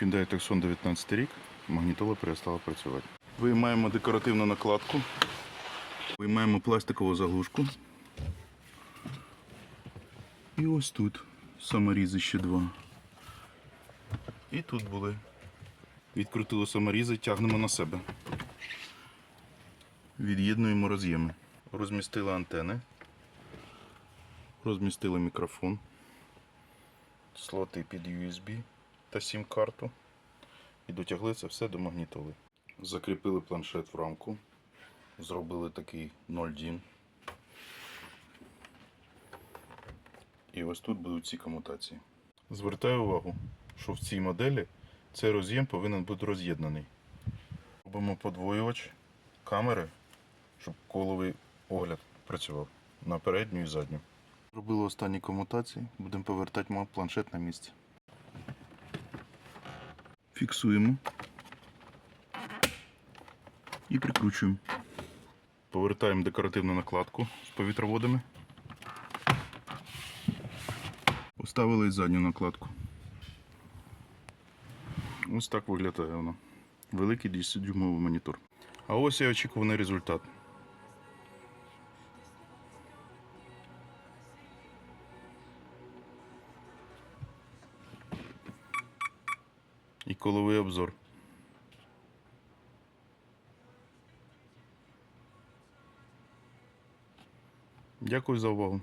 Hyundai Tucson 19 рік. Магнітола перестала працювати. Виймаємо декоративну накладку. Виймаємо пластикову заглушку. І ось тут саморізи ще два. І тут були. Відкрутили саморізи, тягнемо на себе. Від'єднуємо роз'єми. Розмістили антени. Розмістили мікрофон. Слоти під USB та сім-карту. І дотягли це все до магнітоли. Закріпили планшет в рамку. Зробили такий 0 дін. І ось тут будуть ці комутації. Звертаю увагу, що в цій моделі цей роз'єм повинен бути роз'єднаний. Робимо подвоювач камери, щоб коловий огляд працював на передню і задню. Зробили останні комутації, будемо повертати планшет на місце. Фіксуємо і прикручуємо. Повертаємо декоративну накладку з повітроводами. Поставили і задню накладку. Ось так виглядає вона. Великий 10-дюймовий монітор. А ось і очікуваний результат. І коловий обзор. Дякую за увагу.